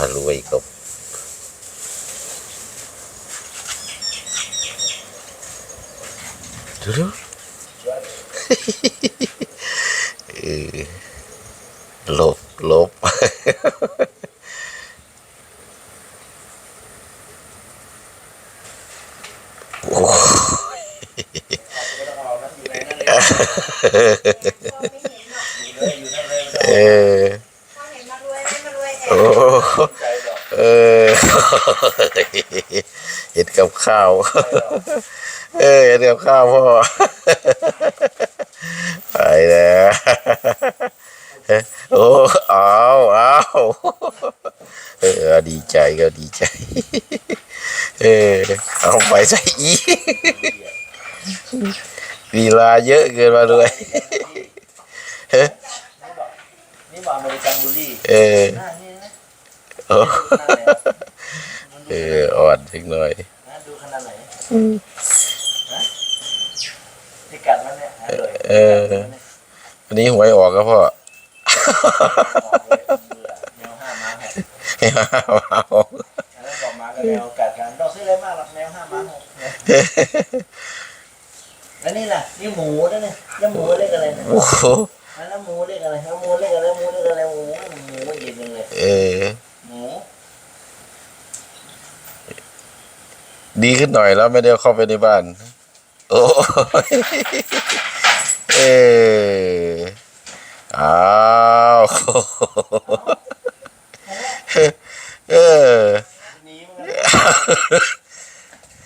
ารวยครับดูดูเออ เออเห็ดกับข้าว เออเห็ดกับข้าวพ่อไปแล้วโอ้เอาเอาเออดีใจก็ดีใจ เออเอาไปใส่อีกลีลาเยอะเกินมาเลยนี่บอกอเมริกันบูลลี่เออหน้านี่นะ เอออ่อนสักหน่อยนะดูขนาดไหนนะที่กัดมันเนี่ยอร่อยเออวันนี้หวยออกก็พ่อออกเลยเบื่อแมวห้าม้าหกไม่เอาเอาอันนั้นบอกม้ากับแมวกัดกันต้องซื้ออะไรมากหรอกแมวห้าม้าหกเนี่ยแล้วนี่ล่ะนี่หมูนะเนี่ยแล้วหมูเรียกอะไรนะโอ้โหแล้วหมูเรียกอะไรแล้วหมูเรียกอะไรหมูเรียกอะไรหมูหมูมันเย็นจังเลยเออ หมู ดีขึ้นหน่อยแล้วไม่ได้เข้าไปในบ้าน โอ้เอออ้าวเออ